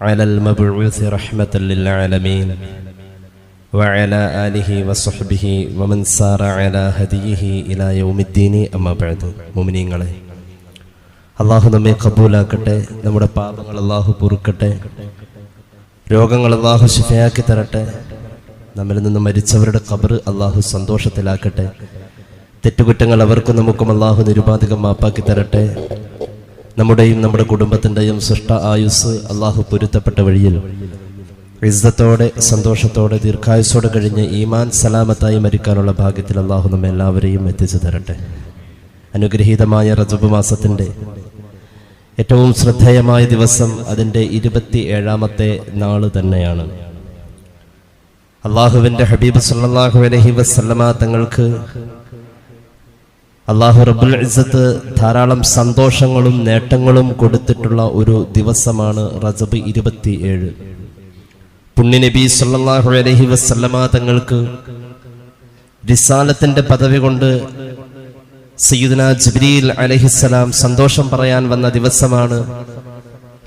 على المبعوث رحمة للعالمين وعلى آله وصحبه ومن سار على هديه إلى يوم الدين أما بعد മുമിനീങ്ങളെ അള്ളാഹു നമ്മെ കബൂലാക്കട്ടെ നമ്മുടെ പാപങ്ങൾ അള്ളാഹു പൊറുക്കട്ടെ രോഗങ്ങൾ അള്ളാഹു ശിഫയാക്കി തരട്ടെ നമ്മിൽ നിന്ന് മരിച്ചവരുടെ കബർ അള്ളാഹു സന്തോഷത്തിലാക്കട്ടെ തെറ്റുകുറ്റങ്ങൾ അവർക്കും നമുക്കും അള്ളാഹു നിരുപാധികം മാപ്പാക്കി തരട്ടെ നമ്മുടെയും നമ്മുടെ കുടുംബത്തിന്റെയും സൃഷ്ട ആയുസ് അള്ളാഹു പൊരുത്തപ്പെട്ട വഴിയിൽ. ഇസ്സത്തോടെ സന്തോഷത്തോടെ ദീർഘായുസോടെ കഴിഞ്ഞ് ഈമാൻ സലാമത്തായി മരിക്കാനുള്ള ഭാഗ്യത്തിൽ അള്ളാഹു നമ്മെ എല്ലാവരെയും എത്തിച്ചു തരട്ടെ. അനുഗ്രഹീതമായ റജബ് മാസത്തിന്റെ ഏറ്റവും ശ്രദ്ധേയമായ ദിവസം അതിന്റെ ഇരുപത്തി ഏഴാമത്തെ നാൾ തന്നെയാണ്. അള്ളാഹുവിന്റെ ഹബീബ് സല്ലാഹു അലഹി വസല്ലമ തങ്ങൾക്ക് അള്ളാഹു റബ്ബുൽ ഇസത്ത് ധാരാളം സന്തോഷങ്ങളും നേട്ടങ്ങളും കൊടുത്തിട്ടുള്ള ഒരു ദിവസമാണ് റജബ് ഇരുപത്തി ഏഴ് പുണ്യനബി സല്ലാഹു അലഹി വസല്ലമ തങ്ങൾക്ക് റിസാലത്തിന്റെ പദവി കൊണ്ട് സയ്യിദ്ന ജിബ്രീൽ അലഹിസ്സലാം സന്തോഷം പറയാൻ വന്ന ദിവസമാണ്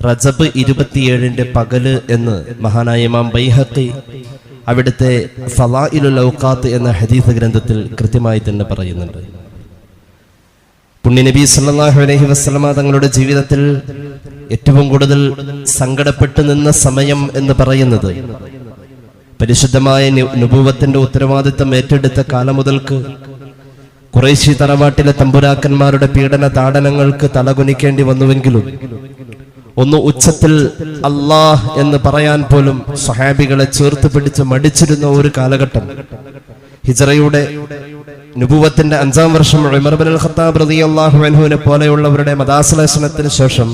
റജബ് ഇരുപത്തിയേഴിന്റെ പകൽ എന്ന് മഹാനായ ഇമാം ബൈഹഖി അവിടുത്തെ ഫലാഇലുൽ ഔഖാത്ത് എന്ന ഹദീസ് ഗ്രന്ഥത്തിൽ കൃത്യമായി തന്നെ പറയുന്നുണ്ട്. പുണ്യനബി സല്ലല്ലാഹു അലൈഹി വസല്ലമ തങ്ങളുടെ ജീവിതത്തിൽ ഏറ്റവും കൂടുതൽ സങ്കടപ്പെട്ടു നിന്ന സമയം എന്ന് പറയുന്നത്. പരിശുദ്ധമായ നുഭൂവത്തിന്റെ ഉത്തരവാദിത്തം ഏറ്റെടുത്ത കാലം മുതൽക്ക് കുറേശ്ശി തറവാട്ടിലെ തമ്പുരാക്കന്മാരുടെ പീഡന താടനങ്ങൾക്ക് തലകുനിക്കേണ്ടി വന്നുവെങ്കിലും ഒന്ന് ഉച്ചത്തിൽ അല്ലാഹ് എന്ന് പറയാൻ പോലും സ്വഹാബികളെ ചേർത്ത് പിടിച്ച് മടിച്ചിരുന്ന ഒരു കാലഘട്ടം. ഹിജറയുടെ നുപൂവത്തിന്റെ അഞ്ചാം വർഷം ഉമർ ബിൻ അൽ ഖത്താബ് റളിയല്ലാഹു അൻഹുവിനെ പോലെയുള്ളവരുടെ മതാശ്ലേഷണത്തിന് ശേഷം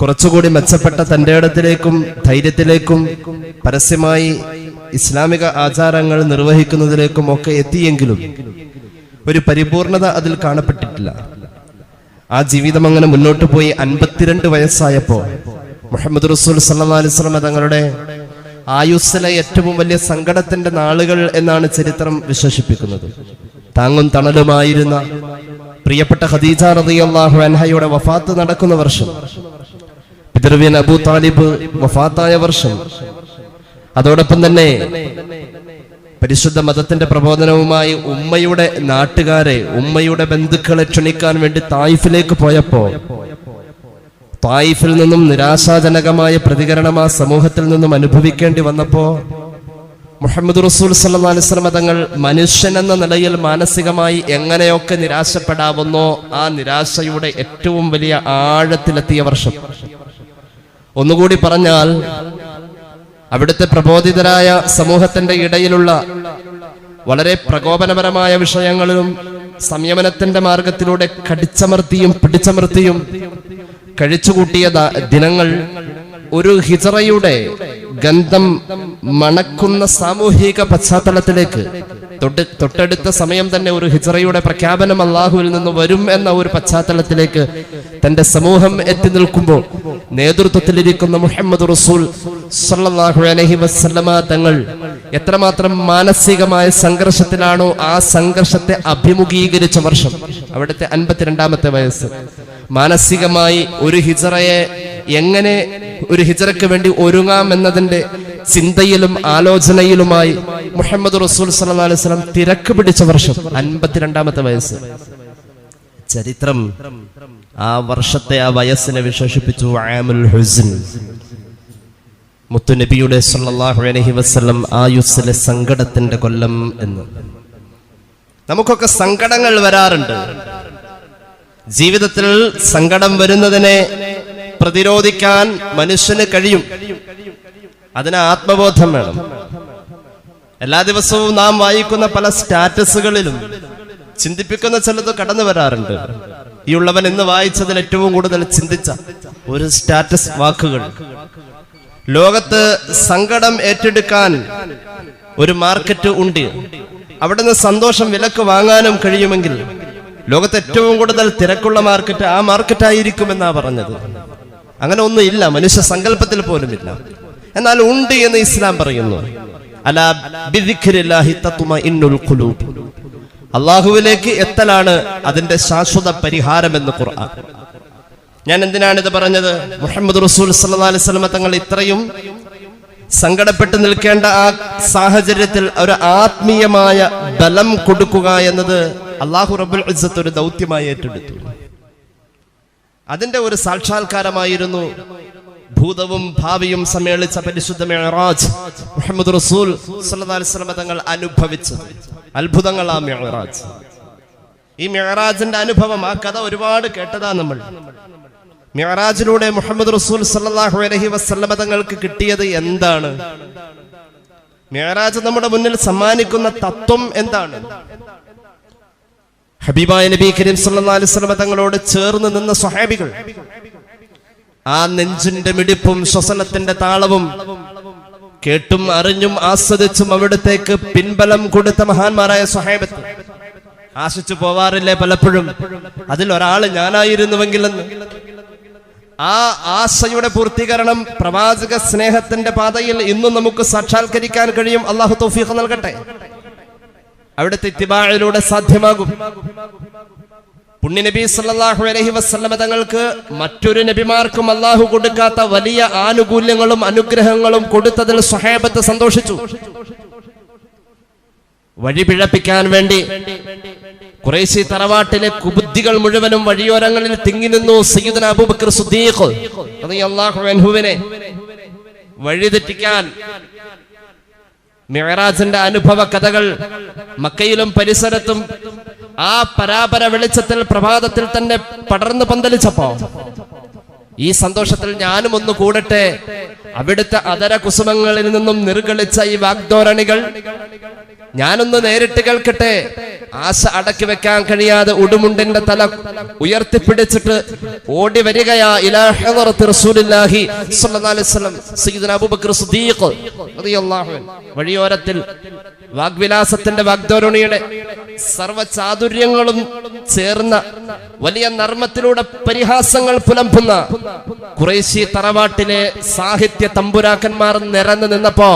കുറച്ചുകൂടി മെച്ചപ്പെട്ട തന്റെ ഇടത്തിലേക്കും ധൈര്യത്തിലേക്കും പരസ്യമായി ഇസ്ലാമിക ആചാരങ്ങൾ നിർവഹിക്കുന്നതിലേക്കും ഒക്കെ എത്തിയെങ്കിലും ഒരു പരിപൂർണത അതിൽ കാണപ്പെട്ടിട്ടില്ല. ആ ജീവിതം അങ്ങനെ മുന്നോട്ട് പോയി അൻപത്തിരണ്ട് വയസ്സായപ്പോ മുഹമ്മദ് റസൂൽ സല്ലാ അലൈഹി വസല്ലം തങ്ങളുടെ ആയുസ്സിലെ ഏറ്റവും വലിയ സങ്കടത്തിന്റെ നാളുകൾ എന്നാണ് ചരിത്രം വിശേഷിപ്പിക്കുന്നത്. താങ്ങും തണലുമായിരുന്ന പ്രിയപ്പെട്ട ഖദീജ റളിയല്ലാഹു അൻഹയുടെ വഫാത്ത് നടക്കുന്ന വർഷം പിതൃവ്യൻ അബൂ താലിബ് വഫാത്തായ വർഷം. അതോടൊപ്പം തന്നെ പരിശുദ്ധ മതത്തിന്റെ പ്രബോധനവുമായി ഉമ്മയുടെ നാട്ടുകാരെ ഉമ്മയുടെ ബന്ധുക്കളെ ക്ഷണിക്കാൻ വേണ്ടി തായിഫിലേക്ക് പോയപ്പോ തായിഫിൽ നിന്നും നിരാശാജനകമായ പ്രതികരണം ആ സമൂഹത്തിൽ നിന്നും അനുഭവിക്കേണ്ടി വന്നപ്പോ മുഹമ്മദ് റസൂൽ വസല്ലം തങ്ങൾ മനുഷ്യൻ എന്ന നിലയിൽ മാനസികമായി എങ്ങനെയൊക്കെ നിരാശപ്പെടാവുന്നോ ആ നിരാശയുടെ ഏറ്റവും വലിയ ആഴത്തിലെത്തിയ വർഷം. ഒന്നുകൂടി പറഞ്ഞാൽ അവിടുത്തെ പ്രബോധിതരായ സമൂഹത്തിന്റെ ഇടയിലുള്ള വളരെ പ്രകോപനപരമായ വിഷയങ്ങളിലും സംയമനത്തിന്റെ മാർഗത്തിലൂടെ കടിച്ചമർത്തിയും പിടിച്ചമർത്തിയും കഴിച്ചുകൂട്ടിയ ദിനങ്ങൾ. ഒരു ഹിജറയുടെ ഗന്ധം മണക്കുന്ന സാമൂഹിക പശ്ചാത്തലത്തിലേക്ക്. തൊട്ട് തൊട്ടടുത്ത സമയം തന്നെ ഒരു ഹിജറയുടെ പ്രഖ്യാപനം അള്ളാഹുവിൽ നിന്ന് വരും എന്ന ഒരു പശ്ചാത്തലത്തിലേക്ക് തന്റെ സമൂഹം എത്തി നിൽക്കുമ്പോൾ നേതൃത്വത്തിലിരിക്കുന്ന മുഹമ്മദ് റസൂൽ സല്ലല്ലാഹു അലൈഹി വസല്ലമ തങ്ങൾ എത്രമാത്രം മാനസികമായ സംഘർഷത്തിലാണോ ആ സംഘർഷത്തെ അഭിമുഖീകരിച്ച വർഷം. അവിടുത്തെ അൻപത്തിരണ്ടാമത്തെ വയസ്സ്. മാനസികമായി ഒരു ഹിജറയെ എങ്ങനെ ഒരു ഹിജറയ്ക്ക് വേണ്ടി ഒരുങ്ങാം എന്നതിന്റെ ചിന്തയിലും ആലോചനയിലുമായി മുഹമ്മദ് റസൂൽ സല്ലല്ലാഹു അലൈഹി വസല്ലം തിരക്ക് പിടിച്ച വർഷം അൻപത്തിരണ്ടാമത്തെ വയസ്സ്. ചരിത്രം ആ വർഷത്തെ ആ വയസ്സിനെ വിശേഷിപ്പിച്ചു ആമുൽ മുത്തുനബിയുടെ വസല്ലം ആയുസ്സിലെ സങ്കടത്തിന്റെ കൊല്ലം എന്ന്. നമുക്കൊക്കെ സങ്കടങ്ങൾ വരാറുണ്ട്. ജീവിതത്തിൽ സങ്കടം വരുന്നതിനെ പ്രതിരോധിക്കാൻ മനുഷ്യന് കഴിയും. അതിന് ആത്മബോധം വേണം. എല്ലാ ദിവസവും നാം വായിക്കുന്ന പല സ്റ്റാറ്റസുകളിലും ചിന്തിപ്പിക്കുന്ന ചിലത് കടന്നു വരാറുണ്ട്. ഈ ഉള്ളവൻ ഇന്ന് വായിച്ചതിൽ ഏറ്റവും കൂടുതൽ ചിന്തിച്ച ഒരു സ്റ്റാറ്റസ് വാക്കുകൾ. ലോകത്ത് സങ്കടം ഏറ്റെടുക്കാൻ ഒരു മാർക്കറ്റ് ഉണ്ട്. അവിടുന്ന് സന്തോഷം വിലക്ക് വാങ്ങാനും കഴിയുമെങ്കിൽ ലോകത്ത് ഏറ്റവും കൂടുതൽ തിരക്കുള്ള മാർക്കറ്റ് ആ മാർക്കറ്റ് ആയിരിക്കുമെന്നാ പറഞ്ഞത്. അങ്ങനെ ഒന്നും ഇല്ല മനുഷ്യ സങ്കല്പത്തിൽ പോലും ഇല്ല. എന്നാൽ ഉണ്ട് എന്ന് ഇസ്ലാം പറയുന്നു. അള്ളാഹുവിലേക്ക് എത്തലാണ് അതിന്റെ ശാശ്വത പരിഹാരം എന്ന് ഖുർആൻ. ഞാൻ എന്തിനാണ് ഇത് പറഞ്ഞത്? മുഹമ്മദ് റസൂൽ അലൈഹി വസല്ലമ തങ്ങൾ ഇത്രയും സങ്കടപ്പെട്ട് നിൽക്കേണ്ട ആ സാഹചര്യത്തിൽ ഒരു ആത്മീയമായ ബലം കൊടുക്കുക എന്നത് അള്ളാഹു റബ്ബുൽ ഇസ്സത്ത് ഒരു ദൗത്യമായി ഏറ്റെടുത്തു. അതിന്റെ ഒരു സാക്ഷാത്കാരമായിരുന്നു ഭൂതവും ഭാവിയും സമ്മേളിച്ച പരിശുദ്ധ മെഹറാജ് മുഹമ്മദ് റസൂൽ തങ്ങൾ അനുഭവിച്ചത്. അത്ഭുതങ്ങൾ ആ മെഹറാജ് ഈ മെഹറാജിന്റെ അനുഭവം ആ കഥ ഒരുപാട് കേട്ടതാ നമ്മൾ. മെഹറാജിലൂടെ മുഹമ്മദ് റസൂൽ സല്ലാഹു അലൈഹി വസല്ലമ തങ്ങൾക്ക് കിട്ടിയത് എന്താണ്? മെഹറാജ് നമ്മുടെ മുന്നിൽ സമ്മാനിക്കുന്ന തത്വം എന്താണ്? ഹബീബായ നബി കരീം സല്ലല്ലാഹു അലൈഹി വസല്ലം തങ്ങളോട് ചേർന്ന് നിന്ന സ്വഹാബികൾ. ആ നെഞ്ചിന്റെ മിടിപ്പും ശ്വസനത്തിന്റെ താളവും കേട്ടും അറിഞ്ഞും ആസ്വദിച്ചും അവിടത്തേക്ക് പിൻബലം കൊടുത്ത മഹാന്മാരായ സ്വഹാബത്ത്. ആശിച്ചു പോവാറില്ലേ പലപ്പോഴും? അതിൽ ഒരാൾ ഞാനായിരുന്നുവെങ്കിലെന്ന്. ആ ആശയുടെ പൂർത്തീകരണം പ്രവാചക സ്നേഹത്തിന്റെ പാതയിൽ ഇന്നും നമുക്ക് സാക്ഷാത്കരിക്കാൻ കഴിയും. അള്ളാഹു തൗഫീഖ് നൽകട്ടെ. അവിടുത്തെ ഇത്തിബാഴിലൂടെ സാധ്യമാകും. പുണ്യനബി സല്ലല്ലാഹു അലൈഹി വസല്ലമ തങ്ങൾക്ക് മറ്റൊരു നബിമാർക്കും അള്ളാഹു കൊടുക്കാത്ത വലിയ ആനുകൂല്യങ്ങളും അനുഗ്രഹങ്ങളും കൊടുത്തതിൽ സ്വഹേബത്ത് സന്തോഷിച്ചു. വഴി പിഴപ്പിക്കാൻ വേണ്ടി കുറേശ്ശി തറവാട്ടിലെ കുബുദ്ധികൾ മുഴുവനും വഴിയോരങ്ങളിൽ തിങ്ങി നിന്നു സയ്യിദുന അബൂബക്കർ സുദ്ദീഖ് റളിയല്ലാഹു അൻഹുവിനെ വഴിതെറ്റിക്കാൻ മിഅറാജിന്റെ അനുഭവ കഥകൾ മക്കയിലും പരിസരത്തും ആ പരാപര വെളിച്ചത്തിൽ പ്രഭാതത്തിൽ തന്നെ പടർന്നു പന്തലിച്ചപ്പോ ഈ സന്തോഷത്തിൽ ഞാനും ഒന്ന് കൂടട്ടെ. അവിടുത്തെ അതര കുസുമങ്ങളിൽ നിന്നും നിർഗളിച്ച ഈ വാഗ്ദോരണികൾ ഞാനൊന്ന് നേരിട്ട് കേൾക്കട്ടെ. ആശ അടക്കി വെക്കാൻ കഴിയാതെ ഉടുമുണ്ടിന്റെ തല ഉയർത്തിപ്പിടിച്ചിട്ട് ഓടി വരികയാ വഴിയോരത്തിൽ വാഗ്വിലാസത്തിന്റെ വാഗ്ദോരണിയുടെ സർവ ചാതുര്യങ്ങളും ചേർന്ന വലിയ നർമ്മത്തിലൂടെ പരിഹാസങ്ങൾ പുലമ്പുന്ന കുറേശി തറവാട്ടിലെ സാഹിത്യ തമ്പുരാക്കന്മാർ നിറഞ്ഞു നിന്നപ്പോ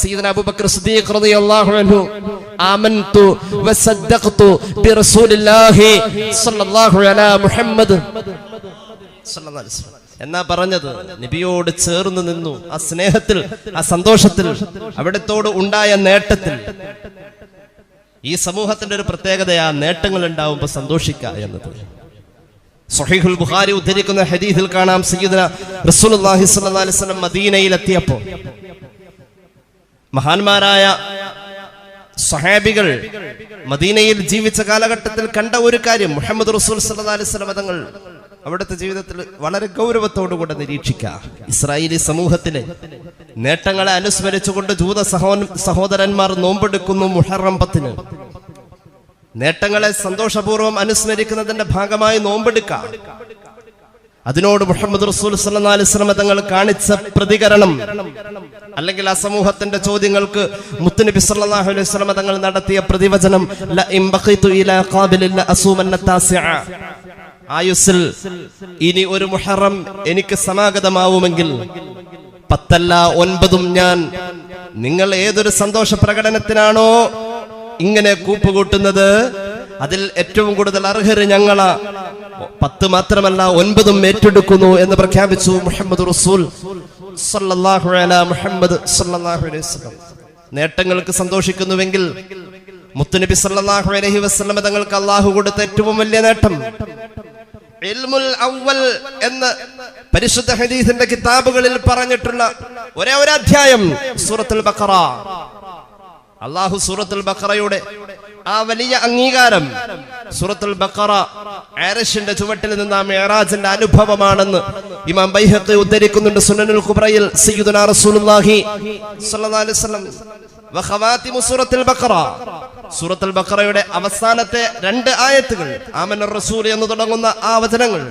സീദന അബൂബക്കർ സിദ്ദീഖ് റളിയല്ലാഹു അൻഹു ബിറസൂലില്ലാഹി സ്വല്ലല്ലാഹു അലാ മുഹമ്മദ് അലൈഹി വസല്ലം. എന്നാ പറഞ്ഞത് നബിയോട് ചേർന്ന് നിന്നു ആ സ്നേഹത്തിൽ ആ സന്തോഷത്തിൽ അവിടത്തോട് ഉണ്ടായ നേട്ടത്തിൽ ഈ സമൂഹത്തിന്റെ ഒരു പ്രത്യേകതയാ നേട്ടങ്ങൾ ഉണ്ടാവുമ്പോൾ സന്തോഷിക്കുക എന്നത്. സഹീഹുൽ ബുഖാരി ഉദ്ധരിക്കുന്ന ഹദീസിൽ കാണാം സയ്യിദന റസൂലുള്ളാഹി സ്വല്ലല്ലാഹി അലൈഹി വസല്ലം മദീനയിൽ എത്തിയപ്പോൾ മഹാന്മാരായ സഹാബികൾ മദീനയിൽ ജീവിച്ച കാലഘട്ടത്തിൽ കണ്ട ഒരു കാര്യം. മുഹമ്മദ് റസൂൽ സല്ലല്ലാഹി അലൈഹി വസല്ലം തങ്ങൾ അവിടുത്തെ ജീവിതത്തിൽ വളരെ ഗൗരവത്തോടുകൂടെ നിരീക്ഷിക്കുക ഇസ്രായേലി സമൂഹത്തിലെ നേട്ടങ്ങളെ അനുസ്മരിച്ചുകൊണ്ട് ജൂത സഹോ സഹോദരന്മാർ നോമ്പെടുക്കുന്നു മുഹറം പത്തിന് നേട്ടങ്ങളെ സന്തോഷപൂർവം അനുസ്മരിക്കുന്നതിന്റെ ഭാഗമായി നോമ്പെടുക്കാം. അതിനോട് മുഹമ്മദ് റസൂൽ വസല്ലം തങ്ങൾ കാണിച്ച പ്രതികരണം അല്ലെങ്കിൽ ആ സമൂഹത്തിന്റെ ചോദ്യങ്ങൾക്ക് മുത്തുനബി സല്ലല്ലാഹു അലൈഹി തങ്ങൾ നടത്തിയ പ്രതിവചനം ആയുസ്സിൽ ഇനി ഒരു മുഹറം എനിക്ക് സമാഗതമാവുമെങ്കിൽ പത്തല്ല ഒൻപതും ഞാൻ നിങ്ങൾ ഏതൊരു സന്തോഷ പ്രകടനത്തിനാണോ ഇങ്ങനെ കൂപ്പുകൂട്ടുന്നത്? അതിൽ ഏറ്റവും കൂടുതൽ അർഹർ ഞങ്ങളാ. പത്ത് മാത്രമല്ല ഒൻപതും ഏറ്റെടുക്കുന്നു എന്ന് പ്രഖ്യാപിച്ചു മുഹമ്മദ് റസൂൽ മുഹമ്മദ് നേട്ടങ്ങൾക്ക് സന്തോഷിക്കുന്നുവെങ്കിൽ മുത്തുനബി സല്ലാഹു അലഹി വസ്ലമ തങ്ങൾക്ക് അള്ളാഹു കൊടുത്ത ഏറ്റവും വലിയ നേട്ടം അവ്വൽ എന്ന് പരിശുദ്ധ ഹദീസിന്റെ കിതാബുകളിൽ പറഞ്ഞിട്ടുള്ള ഒരേ ഒരു അധ്യായം സൂറത്തുൽ ബക്കറ അള്ളാഹു സൂറത്തുൽ ബക്കറയുടെ ആ വലിയ അംഗീകാരം സൂറത്തുൽ ബക്കറ ആരഷിന്റെ ചുവട്ടിൽ നിന്ന് ആ മേറാജിന്റെ അനുഭവമാണെന്ന് ഇമാം ബൈഹഖി ഉദ്ധരിക്കുന്നുണ്ട് സുനനുൽ കുബ്രയിൽ സയ്യിദുനാ റസൂലുള്ളാഹി സ്വല്ലല്ലാഹി അലൈഹി വസല്ലം. സൂറത്തുൽ ബഖറയുടെ അവസാനത്തെ രണ്ട് ആയത്തുകൾ. ആമന റസൂൽ എന്ന് തുടങ്ങുന്ന ആ വചനങ്ങൾ.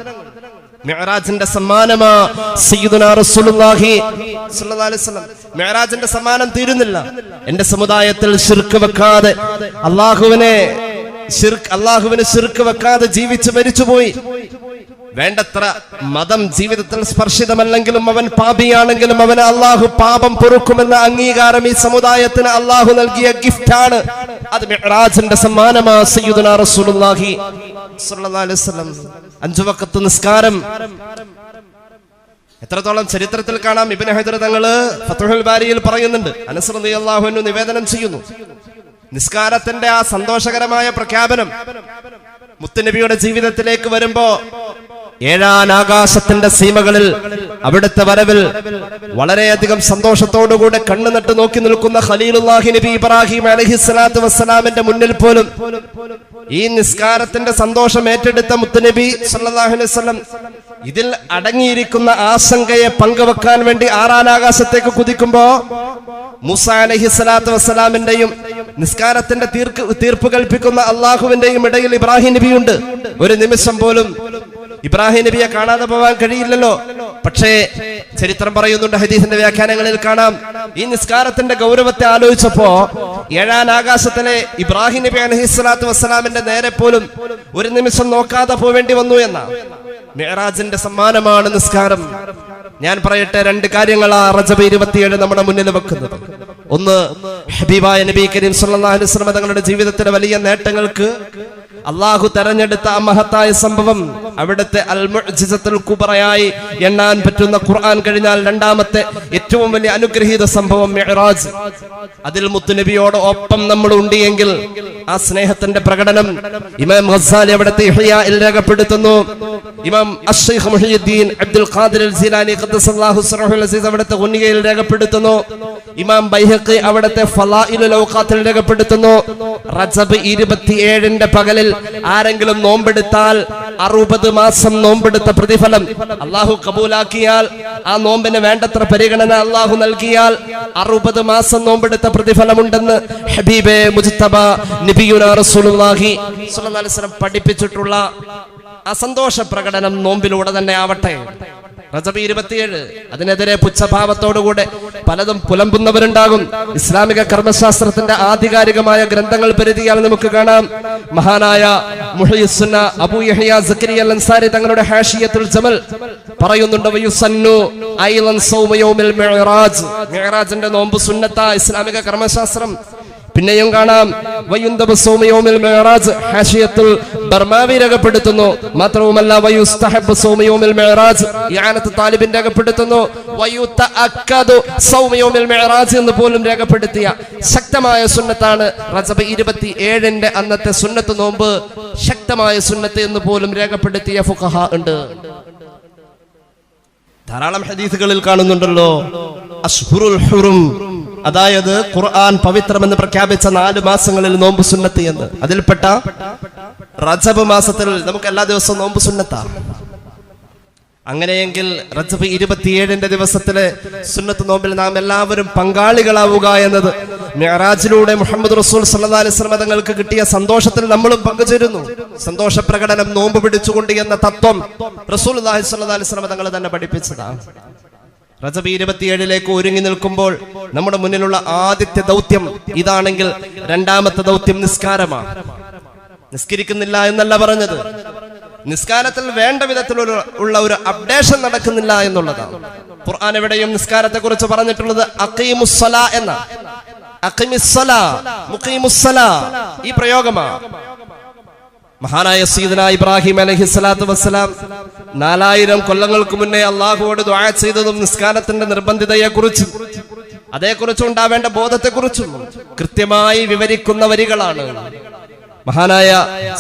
മെഹറാജിന്റെ സമ്മാനമാ മിഅ്റാജിന്റെ സമ്മാനം തീരുന്നില്ല. എന്റെ സമുദായത്തിൽ ശിർക്ക് വെക്കാതെ അള്ളാഹുവിനെ അള്ളാഹുവിന് ശിർക്ക് വെക്കാതെ ജീവിച്ച് മരിച്ചുപോയി. വേണ്ടത്ര മതം ജീവിതത്തിൽ സ്പർശിതമല്ലെങ്കിലും അവൻ പാപിയാണെങ്കിലും അവന് അള്ളാഹു പാപം പൊറുക്കുമെന്ന അംഗീകാരം ഈ സമുദായത്തിന് അള്ളാഹു നൽകിയ ഗിഫ്റ്റ് ആണ് അത് മിഅ്റാജിന്റെ സമ്മാനമാണ് റസൂലുള്ളാഹി അഞ്ചു വക്കത്ത് നിസ്കാരം. എത്രത്തോളം ചരിത്രത്തിൽ കാണാം? ഇബിൻ ഹൈദർ തങ്ങൾ ഫത്തുഹുൽ ബാരിയിൽ പറയുന്നുണ്ട്. അനുസൃതി അൻഹു നിവേദനം ചെയ്യുന്നു. നിസ്കാരത്തിന്റെ ആ സന്തോഷകരമായ പ്രഖ്യാപനം മുത്തുനബിയുടെ ജീവിതത്തിലേക്ക് വരുമ്പോ ഏഴാൻ ആകാശത്തിന്റെ സീമകളിൽ അവിടുത്തെ വരവിൽ വളരെയധികം സന്തോഷത്തോടുകൂടെ കണ്ണു നട്ട് നോക്കി നിൽക്കുന്ന ഖലീലുല്ലാഹി നബി ഇബ്രാഹിം അലഹിസ്ലാത്തു വസ്സലാമിന്റെ മുന്നിൽ പോലും ഈ നിസ്കാരത്തിന്റെ സന്തോഷം ഏറ്റെടുത്ത മുത്തുനബി സല്ലാഹു അലൈഹി വസല്ലം ഇതിൽ അടങ്ങിയിരിക്കുന്ന ആശങ്കയെ പങ്കുവെക്കാൻ വേണ്ടി ആറാൻ ആകാശത്തേക്ക് കുതിക്കുമ്പോ മൂസ അലഹിസ്ലാത്തു വസ്സലാമിന്റെയും നിസ്കാരത്തിന്റെ തീർപ്പ് കൽപ്പിക്കുന്ന അള്ളാഹുവിന്റെയും ഇടയിൽ ഇബ്രാഹിം നബിയുണ്ട്. ഒരു നിമിഷം പോലും ഇബ്രാഹിം നബിയെ കാണാതെ പോവാൻ കഴിയില്ലല്ലോ. പക്ഷേ ചരിത്രം പറയുന്നുണ്ട് ഹദീസിന്റെ വ്യാഖ്യാനങ്ങളിൽ കാണാം. ഈ നിസ്കാരത്തിന്റെ ഗൗരവത്തെ ആലോചിച്ചപ്പോ ഏഴാൻ ആകാശത്തിലെ ഇബ്രാഹിം നബി അലഹി സ്വലാത്തു വസ്സലാമിന്റെ നേരെ പോലും ഒരു നിമിഷം നോക്കാതെ പോവേണ്ടി വന്നു എന്ന. മെഹറാജിന്റെ സമ്മാനമാണ് നിസ്കാരം. ഞാൻ പറയട്ടെ രണ്ട് കാര്യങ്ങളാ റജബ് ഇരുപത്തിയേഴ് നമ്മുടെ മുന്നിൽ വെക്കുന്നത്. ഒന്ന് ഹബീബായ നബി കരീം വസല്ലം തങ്ങളുടെ ജീവിതത്തിലെ വലിയ നേട്ടങ്ങൾക്ക് അള്ളാഹു തെരഞ്ഞെടുത്ത ആ മഹത്തായ സംഭവം അവിടുത്തെ അൽ മുഅ്ജിസത്തുൽ കുബറയായി എണ്ണാൻ പറ്റുന്ന ഖുർആൻ കഴിഞ്ഞാൽ രണ്ടാമത്തെ ഏറ്റവും വലിയ അനുഗ്രഹീത സംഭവം മിഅ്റാജ്. അതിൽ മുത്തുനബിയോട് ഒപ്പം നമ്മൾ ഉണ്ടെങ്കിൽ ആ സ്നേഹത്തിന്റെ പ്രകടനം ഇമാം ഗസ്സാലി അവിടുത്തെ രേഖപ്പെടുത്തുന്നു. ഇമാം അശ്ശൈഖ് Muhiyuddin Abdul Qadir al Jilani ഖദ്ദസല്ലാഹു സറഹുൽ അസീസ് അവിടുത്തെ ഉന്നികയിൽ രേഖപ്പെടുത്തുന്നു. ഇമാം ബൈഹഖി അവിടുത്തെ ഫലാഇലുൽ ഔഖാത്തിൽ രേഖപ്പെടുത്തുന്നു. റജബ് 27 ന്റെ പകലിൽ ആരെങ്കിലും നോമ്പെടുത്താൽ അറുപത് മാസം നോമ്പെടുത്ത പ്രതിഫലം അള്ളാഹു കബൂലാക്കിയാൽ ആ നോമ്പിന് വേണ്ടത്ര പരിഗണന അള്ളാഹു നൽകിയാൽ അറുപത് മാസം നോമ്പെടുത്ത പ്രതിഫലമുണ്ടെന്ന് ഹബീബെ മുജ്തബ നബിയുന റസൂലുള്ളാഹി പഠിപ്പിച്ചിട്ടുള്ള ആ സന്തോഷ പ്രകടനം നോമ്പിലൂടെ തന്നെ ആവട്ടെ. റജബ് ഇരുപത്തിയേഴ്. അതിനെതിരെ പുച്ഛഭാവത്തോടുകൂടെ പലതും പുലമ്പുന്നവരുണ്ടാകും. ഇസ്ലാമിക കർമ്മശാസ്ത്രത്തിന്റെ ആധികാരികമായ ഗ്രന്ഥങ്ങൾ പരിധിയാൽ നമുക്ക് കാണാം. മഹാനായ മുഹയുസുന്ന അബൂ യഹ്യ സക്കരിയ അൽ അൻസാരി തങ്ങളുടെ ഹാഷിയത്തുൽ ജമൽ പറയുന്നുണ്ട് വയുസന്നു ഐലൻ സൗമ യൗമിൽ മിഅ്റാജ്. മിഅ്റാജിന്റെ നോമ്പ് സുന്നത്ത ഇസ്ലാമിക കർമ്മശാസ്ത്രം പിന്നെയും കാണാം. വയുന്തബ സൗമയോമിൽ മെഹറാജ് ഹാഷിയത്തിൽ ബർമാവി രേഖപ്പെടുത്തുന്നു. മാത്രവുമല്ല വയുസ്തഹബ് സോമയോമിൽ മെഹറാജ് യാനത്ത് താലിബിൻ രേഖപ്പെടുത്തുന്നു. വയുതഅക്കദു സൗമയോമിൽ മെഹറാജ് എന്ന് പോലും രേഖപ്പെടുത്തിയ ശക്തമായ സുന്നത്താണ് റജബ് ഇരുപത്തി ഏഴിന്റെ അന്നത്തെ സുന്നത്ത് നോമ്പ് ശക്തമായ സുന്നത്ത് എന്ന് പോലും രേഖപ്പെടുത്തിയ ഫുഖഹ ഉണ്ട്. ധാരാളം ഹദീസുകളിൽ കാണുന്നുണ്ടല്ലോ. അഷ്ഹുറുൽ ഹുറും അതായത് ഖുർആൻ പവിത്രമെന്ന് പ്രഖ്യാപിച്ച നാല് മാസങ്ങളിൽ നോമ്പ് സുന്നത്ത് എന്ന്. അതിൽപ്പെട്ട റജബ് മാസത്തിൽ നമുക്ക് എല്ലാ ദിവസവും നോമ്പ് സുന്നത്താ. അങ്ങനെയെങ്കിൽ റജബ് ഇരുപത്തിയേഴിന്റെ ദിവസത്തിലെ സുന്നത്ത് നോമ്പിൽ നാം എല്ലാവരും പങ്കാളികളാവുക എന്നത് മെഹറാജിലൂടെ മുഹമ്മദ് റസൂൽ സല്ലല്ലാഹു അലൈഹി വസല്ലം തങ്ങൾക്ക് കിട്ടിയ സന്തോഷത്തിൽ നമ്മളും പങ്കുചേരുന്നു. സന്തോഷ പ്രകടനം നോമ്പ് പിടിച്ചുകൊണ്ട് എന്ന തത്വം റസൂൽ അലൈഹി വസല്ലം തങ്ങൾ തന്നെ പഠിപ്പിച്ചതാണ് റജബ് ഇരുപത്തിയേഴിലേക്ക് ഒരുങ്ങി നിൽക്കുമ്പോൾ നമ്മുടെ മുന്നിലുള്ള ആദ്യത്തെ ദൗത്യം ഇതാണെങ്കിൽ രണ്ടാമത്തെ ദൗത്യം നിസ്കാരമാണ്. നിസ്കരിക്കുന്നില്ല എന്നല്ല പറഞ്ഞത്. നിസ്കാരത്തിൽ വേണ്ട വിധത്തിലുള്ള ഉള്ള ഒരു അപ്ഡേഷൻ നടക്കുന്നില്ല എന്നുള്ളതാണ്. ഖുർആൻ എവിടെയും നിസ്കാരത്തെ കുറിച്ച് പറഞ്ഞിട്ടുള്ളത് അഖീമുസ്സല എന്ന അഖീമിസ്സല മുഖീമുസ്സല ഈ പ്രയോഗമാണ്. മഹാനായ സീദന ഇബ്രാഹിം അലഹി സ്വലാത്തു വസ്സലാം നാലായിരം കൊല്ലങ്ങൾക്ക് മുന്നേ അള്ളാഹുവോട് ദ്വാ ചെയ്തതും നിസ്കാരത്തിന്റെ നിർബന്ധിതയെ കുറിച്ചും അതേക്കുറിച്ചും ഉണ്ടാവേണ്ട ബോധത്തെക്കുറിച്ചും കൃത്യമായി വിവരിക്കുന്ന വരികളാണ്. മഹാനായ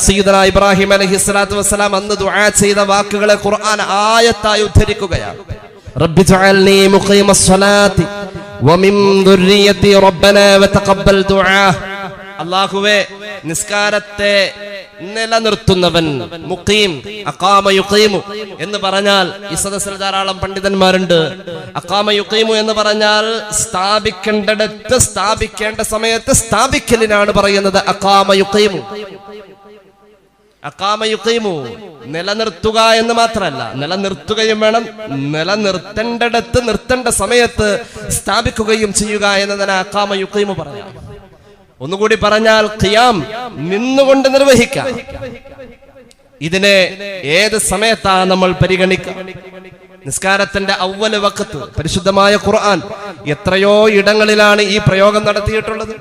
സീദന ഇബ്രാഹിം അലഹി സ്വലാത്തു വസ്സലാം അന്ന് ദ്വാ ചെയ്ത വാക്കുകളെ ഖുർആൻ ആയത്തായി ഉദ്ധരിക്കുകയാണ്. അള്ളാഹുവെ നിസ്കാരത്തെ നിലനിർത്തുന്നവൻ. മുഖീം അക്കാമ യുഖീമു എന്ന് പറഞ്ഞാൽ ഈ സദസ്സിൽ ധാരാളം പണ്ഡിതന്മാരുണ്ട്. അക്കാമ യുഖീമു എന്ന് പറഞ്ഞാൽ സ്ഥാപിക്കേണ്ടടുത്ത് സ്ഥാപിക്കേണ്ട സമയത്ത് സ്ഥാപിക്കലിനാണ് പറയുന്നത് അക്കാമ യുഖീമു. അക്കാമ യുക്കീമു നിലനിർത്തുക എന്ന് മാത്രമല്ല നിലനിർത്തുകയും വേണം നിലനിർത്തേണ്ടടത്ത് നിർത്തേണ്ട സമയത്ത് സ്ഥാപിക്കുകയും ചെയ്യുക എന്നതിന് അക്കാമ യുക്കീമു പറയാം. ഒന്നുകൂടി പറഞ്ഞാൽ ഖിയാം നിന്നുകൊണ്ട് നിർവഹിക്കാം. ഇതിനെ ഏത് സമയത്താണ് നമ്മൾ പരിഗണിക്കുക? നിസ്കാരത്തിന്റെ ഔവല വക്കത്ത് പരിശുദ്ധമായ ഖുർആൻ എത്രയോ ഇടങ്ങളിലാണ് ഈ പ്രയോഗം നടത്തിയിട്ടുള്ളത്.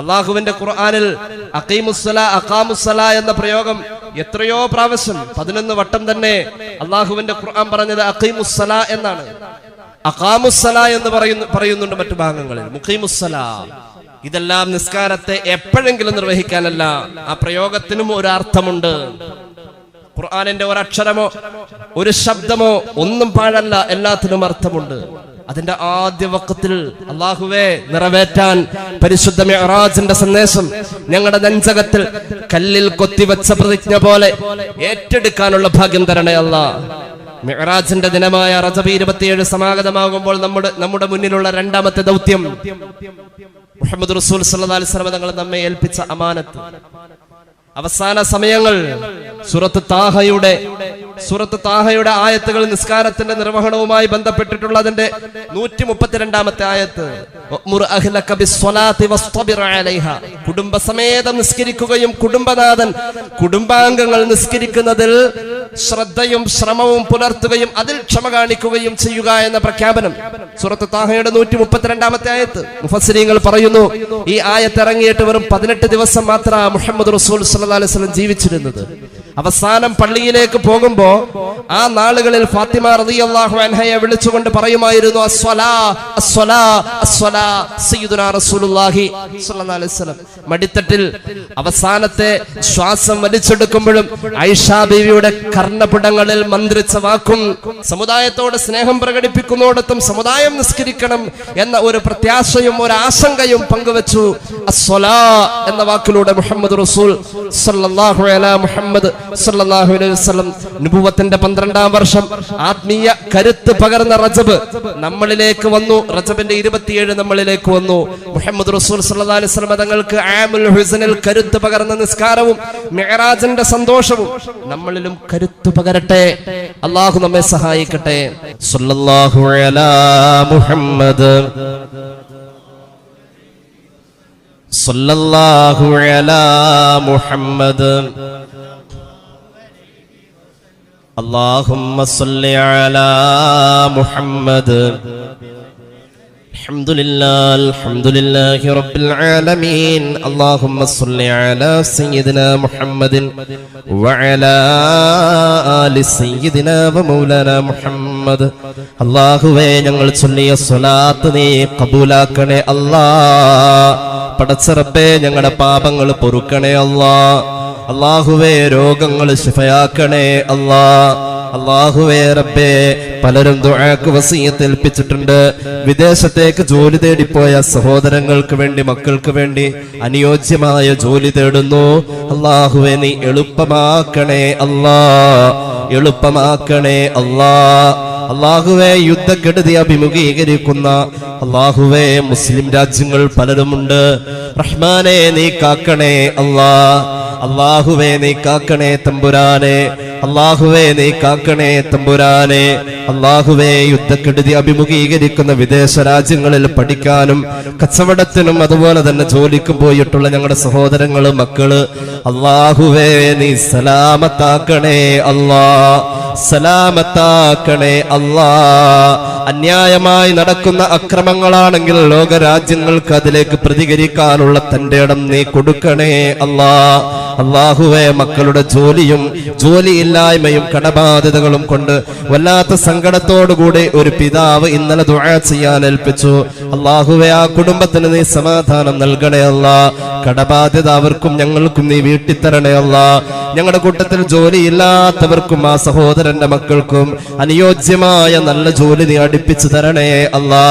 അള്ളാഹുവിന്റെ ഖുർആാനിൽ അക്കീമുസ്സല അക്കാമുസ്സല എന്ന പ്രയോഗം എത്രയോ പ്രാവശ്യം പതിനൊന്ന് വട്ടം തന്നെ അള്ളാഹുവിന്റെ ഖുർആൻ പറഞ്ഞത് അക്കീമുസ്സല എന്നാണ്. അക്കാമുസ്സല എന്ന് പറയുന്നു പറയുന്നുണ്ട് മറ്റു ഭാഗങ്ങളിൽ. മുഖീമുസ്സല. ഇതെല്ലാം നിസ്കാരത്തെ എപ്പോഴെങ്കിലും നിർവഹിക്കാനല്ല ആ പ്രയോഗത്തിനും ഒരു അർത്ഥമുണ്ട് ഖുർആാനിന്റെ ഒരക്ഷരമോ ഒരു ശബ്ദമോ ഒന്നും പാഴല്ല എല്ലാത്തിനും അർത്ഥമുണ്ട്. അതിന്റെ ആദ്യ വക്കത്തിൽ അള്ളാഹുവെ നിറവേറ്റാൻ പരിശുദ്ധ മെഹറാജിന്റെ സന്ദേശം ഞങ്ങളുടെ നെഞ്ചകത്തിൽ കല്ലിൽ കൊത്തിവെച്ച പ്രതിജ്ഞ പോലെ ഏറ്റെടുക്കാനുള്ള ഭാഗ്യം തരണേ അല്ല. മെഹറാജിന്റെ ദിനമായ റജബി ഇരുപത്തിയേഴ് സമാഗതമാകുമ്പോൾ നമ്മുടെ നമ്മുടെ മുന്നിലുള്ള രണ്ടാമത്തെ ദൗത്യം മുഹമ്മദ് റസൂൽ അലൈഹി വസല്ലം തങ്ങൾ നമ്മെ ഏൽപ്പിച്ച അമാനത്ത്. അവസാന സമയങ്ങൾ സുറത്ത് താഹയുടെ സുറത്ത് താഹയുടെ ആയത്തുകൾ നിസ്കാരത്തിന്റെ നിർവഹണവുമായി ബന്ധപ്പെട്ടിട്ടുള്ള അതിന്റെ നൂറ്റി മുപ്പത്തിരണ്ടാമത്തെ ആയത്ത് കുടുംബസമേതം നിസ്കരിക്കുകയും കുടുംബനാഥൻ കുടുംബാംഗങ്ങൾ നിസ്കരിക്കുന്നതിൽ ശ്രദ്ധയും ശ്രമവും പുലർത്തുകയും അതിൽ ക്ഷമ കാണിക്കുകയും ചെയ്യുക എന്ന പ്രഖ്യാപനം. സുറത്ത് താഹയുടെ നൂറ്റി മുപ്പത്തിരണ്ടാമത്തെ ആയത്ത്. മുഫസ്സിരീങ്ങൾ പറയുന്നു ഈ ആയത്തിറങ്ങിയിട്ട് വെറും പതിനെട്ട് ദിവസം മാത്രമാണ് മുഹമ്മദ് റസൂൽ സല്ലാ അലൈഹി വസല്ലം ജീവിച്ചിരുന്നത്. അവസാനം പള്ളിയിലേക്ക് പോകുമ്പോ ആ നാളുകളിൽ ഫാത്തിമ റളിയല്ലാഹു അൻഹയെ വിളിച്ചുകൊണ്ട് പറയുമായിരുന്നു സയ്യിദുനാ റസൂലുള്ളാഹി അലൈഹി വസല്ലം. മടിത്തട്ടിൽ അവസാനത്തെ ശ്വാസം വലിച്ചെടുക്കുമ്പോഴും ഐഷാ ബീവിയുടെ കർണപുടങ്ങളിൽ മന്ത്രിച്ച വാക്കും സമുദായത്തോട് സ്നേഹം പ്രകടിപ്പിക്കുന്നോടത്തും സമുദായം നിസ്കരിക്കണം എന്ന ഒരു പ്രത്യാശയും ഒരു ആശങ്കയും പങ്കുവച്ചു. അസ്വലാ എന്ന വാക്കിലൂടെ മുഹമ്മദ് റസൂൽ സല്ലല്ലാഹു അലാ മുഹമ്മദ് സല്ലല്ലാഹു അലൈഹി വസല്ലം നുബുവത്തിന്റെ പന്ത്രണ്ടാം വർഷം ആത്മീയ കരുത്ത് പകർന്ന റജബ് നമ്മളിലേക്ക് വന്നു. റജബിന്റെ ഇരുപത്തിയേഴ് നമ്മളിലേക്ക് വന്നു. മുഹമ്മദ് റസൂൽ സല്ലല്ലാഹു അലൈഹി വസല്ലം തങ്ങൾക്ക് ആമുൽ ഹുസനിൽ കരുത്ത് പകർന്ന നിസ്കാരവും മിഅറാജിന്റെ സന്തോഷവും നമ്മളിലും കരുത്ത് പകരട്ടെ. അള്ളാഹു നമ്മെ സഹായിക്കട്ടെ. സല്ലല്ലാഹു അലാ മുഹമ്മദ് സല്ലല്ലാഹു അലാ മുഹമ്മദ് اللهم صل على محمد الحمد لله الحمد لله رب العالمين اللهم صل على سيدنا محمد وعلى آل سيدنا ومولانا محمد അള്ളാഹുവേ ഞങ്ങൾ ചൊല്ലിയ സ്വലാത്ത് നീ കബൂലാക്കണേ അല്ലാ പടച്ചറപ്പേ ഞങ്ങളുടെ പാപങ്ങൾ പൊറുക്കണേ അല്ലാ. അള്ളാഹുവേ രോഗങ്ങൾ ശിഫയാക്കണേ അല്ലാ. അള്ളാഹുവേ റബ്ബേ പലരും ദുആക്ക് വസീയത്ത് ഏൽപ്പിച്ചിട്ടുണ്ട്. വിദേശത്തേക്ക് ജോലി തേടിപ്പോയ സഹോദരങ്ങൾക്ക് വേണ്ടി മക്കൾക്ക് വേണ്ടി അനുയോജ്യമായ ജോലി തേടുന്നു. അള്ളാഹുവെ നീ എളുപ്പമാക്കണേ അല്ലാ. എളുപ്പമാക്കണേ അല്ലാ. അള്ളാഹുവെ യുദ്ധക്കെടുതി അഭിമുഖീകരിക്കുന്ന അള്ളാഹുവെ മുസ്ലിം രാജ്യങ്ങൾ പലരുമുണ്ട്. റഹ്മാനെ നീ കാക്കണേ അള്ളാ. അള്ളാഹുവെ നീ കാക്കണേ തമ്പുരാനെ. അള്ളാഹുവെ നീ കാക്കണേ തമ്പുരാനെ. അള്ളാഹുവെ യുദ്ധക്കെടുതി അഭിമുഖീകരിക്കുന്ന വിദേശ രാജ്യങ്ങളിൽ പഠിക്കാനും കച്ചവടത്തിനും അതുപോലെ തന്നെ ജോലിക്കും പോയിട്ടുള്ള ഞങ്ങളുടെ സഹോദരങ്ങൾ മക്കൾ. അള്ളാഹുവേ നീ സലാമത്താക്കണേ അല്ലാ സലാമത്താക്കണേ അല്ലാ അന്യായമായി നടക്കുന്ന അക്രമങ്ങളാണെങ്കിൽ ലോകരാജ്യങ്ങൾക്ക് അതിലേക്ക് പ്രതികരിക്കാനുള്ള തന്റെ ഇടം നീ കൊടുക്കണേ അല്ലാ അള്ളാഹുവെ മക്കളുടെ ജോലിയും ജോലിയില്ലായ്മയും കടബാധ്യതകളും കൊണ്ട് വല്ലാത്ത സങ്കടത്തോടുകൂടി ഒരു പിതാവ് ഇന്നലെ ദുആ ചെയ്യാൻ ഏൽപ്പിച്ചു. അള്ളാഹുവെ ആ കുടുംബത്തിന് നീ സമാധാനം നൽകണേ അല്ല. കടബാധ്യത അവർക്കും ഞങ്ങൾക്കും നീ വീട്ടിത്തരണേ അല്ല. ഞങ്ങളുടെ കൂട്ടത്തിൽ ജോലിയില്ലാത്തവർക്കും ആ സഹോദരന്റെ മക്കൾക്കും അനുയോജ്യമായ നല്ല ജോലി നീ അടുപ്പിച്ചു തരണേ അല്ലാ.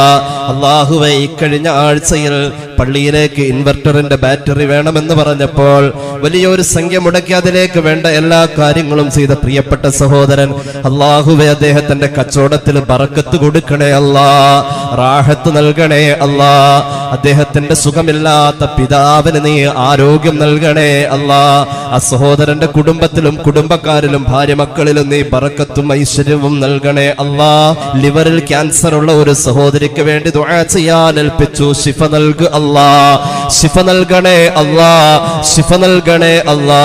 അള്ളാഹുവെ ഇക്കഴിഞ്ഞ ആഴ്ചയിൽ പള്ളിയിലേക്ക് ഇൻവെർട്ടറിന്റെ ബാറ്ററി വേണമെന്ന് പറഞ്ഞപ്പോൾ വലിയൊരു സംഖ്യ മുടക്കി അതിലേക്ക് വേണ്ട എല്ലാ കാര്യങ്ങളും ചെയ്ത പ്രിയപ്പെട്ട സഹോദരൻ അള്ളാഹുവെ അദ്ദേഹത്തിന്റെ കച്ചവടത്തിൽ ബറക്കത്ത് കൊടുക്കണേ അല്ലാ. റാഹത്ത് നൽകണേ അല്ലാ. അദ്ദേഹത്തിന്റെ സുഖമില്ലാത്ത പിതാവിന് നീ ആരോഗ്യം നൽകണേ അല്ലാ. ആ സഹോദരന്റെ കുടുംബത്തിലും കുടുംബക്കാരിലും ഭാര്യ മക്കളിലും നീ പറക്കത്തും ഐശ്വര്യവും നൽകണേ അല്ലാ. ലിവറിൽ ക്യാൻസർ ഉള്ള ഒരു സഹോദരിക്ക് വേണ്ടി ദുആ ചെയ്യാൻ ഏൽപ്പിച്ചു. ശിഫ നൽകു അല്ലാ. ശിഫ നൽകണേ അള്ളാ ശിഫ നൽകണേ അല്ലാ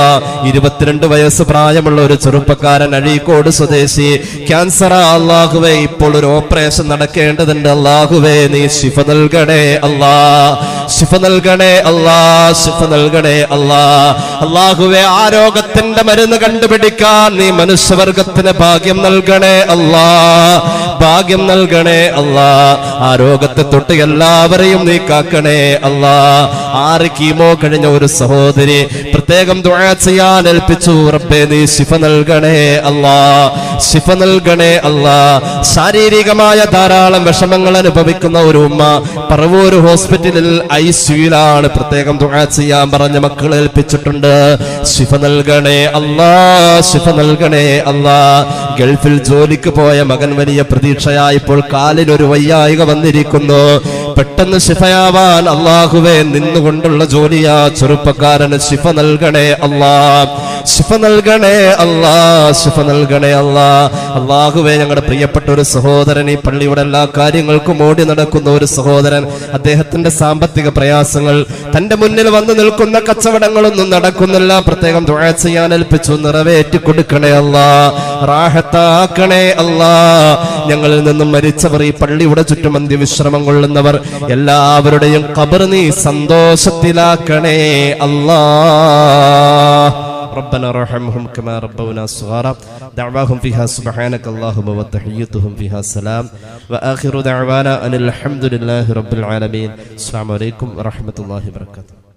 ഇരുപത്തിരണ്ട് വയസ്സ് പ്രായമുള്ള ഒരു ചെറുപ്പക്കാരൻ അഴീക്കോട് സ്വദേശി. ക്യാൻസർ അള്ളാഹുവേ ഇപ്പോൾ ഒരു ഓപ്പറേഷൻ നടക്കേണ്ടതുണ്ട്. അള്ളാഹുവേ നീ ശിഫ നൽകണേ അല്ലാ ശിഫ നൽകണേ അല്ലാ ശിഫ നൽകണേ അല്ലാ അള്ളാഹുവേ ആ രോഗത്തിന്റെ മരുന്ന് കണ്ടുപിടിക്കാൻ നീ മനുഷ്യവർഗത്തിന് ഭാഗ്യം നൽകണേ അല്ലാ ഭാഗ്യം നൽകണേ അല്ലാ. ആ രോഗത്തെ തൊട്ട് എല്ലാവരെയും നീ കാക്കണേ അല്ലാ. ആറ് കീമോ കഴിഞ്ഞ ഒരു സഹോദരി പ്രത്യേകം ചെയ്യാൻ ഏൽപ്പിച്ചു. റബ്ബേ നീ ശിഫ നൽകണേ അല്ലാ. ശിഫ നൽകണേ അല്ലാ. ശാരീരികമായ ധാരാളം വിഷമങ്ങൾ അനുഭവിക്കുന്ന ഒരു ഉമ്മ പറവൂർ ഹോസ്പിറ്റലിൽ ഐ സിയിലാണ് പ്രത്യേകം ചെയ്യാൻ പറഞ്ഞ മക്കൾ ഏൽപ്പിച്ചിട്ടുണ്ട്. ശിഫ നൽകണേ അല്ലാ. ശിഫ നൽകണേ അല്ലാ. ഗൾഫിൽ ജോലിക്ക് പോയ മകൻ വലിയ പ്രതീക്ഷയായപ്പോൾ കാലിൽ ഒരു വയ്യായിക വന്നിരിക്കുന്നു. പെട്ടെന്ന് ശിഫയാവാൻ അള്ളാഹുവെ നിന്നുകൊണ്ടുള്ള ജോലിയാ. ചെറുപ്പക്കാരന് ശിഫ നൽകണേ അല്ലാ ശിഫ നൽകണേ അല്ലാ ശിഫ നൽകണേ അല്ലാ. അള്ളാഹുവെ ഞങ്ങളുടെ പ്രിയപ്പെട്ട ഒരു സഹോദരൻ ഈ പള്ളിയുടെ എല്ലാ കാര്യങ്ങൾക്കും ഓടി നടക്കുന്ന ഒരു സഹോദരൻ അദ്ദേഹത്തിന്റെ സാമ്പത്തിക പ്രയാസങ്ങൾ തന്റെ മുന്നിൽ വന്നു നിൽക്കുന്ന കച്ചവടങ്ങളൊന്നും നടക്കുന്നില്ല. പ്രത്യേകം ചെയ്യാൻ ഏൽപ്പിച്ചു നിറവേറ്റി കൊടുക്കണേ അല്ലാ. റാഹത്താക്കണേ അല്ലാ. ഞങ്ങളിൽ നിന്നും മരിച്ചവർ ഈ പള്ളിയുടെ ചുറ്റും അന്ത്യവിശ്രമം കൊള്ളുന്നവർ എല്ലാവരുടെയും കബർ നീ സന്തോഷത്തിലാക്കണേ അല്ലാ. ربنا ارحمهم كما ربونا صغارا. دعواهم فيها سبحانك اللهم وتحيتهم فيها سلام. وآخر دعوانا أن الحمد لله رب العالمين. السلام عليكم ورحمة الله وبركاته.